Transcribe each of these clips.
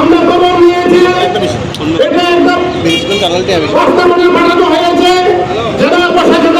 আমরা খবর নিয়েছি এটা একদম হয়েছে। যারা প্রশাসন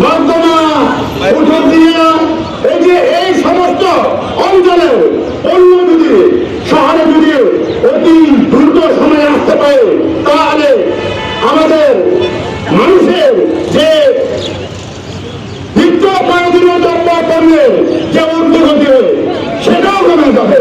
বর্ধমান আসতে পারে, তাহলে আমাদের মানুষের যে নিত্য প্রয়োজনীয় দ্রব্য পণ্যের যে অন্তর্গতি সেটাও কমে যাবে।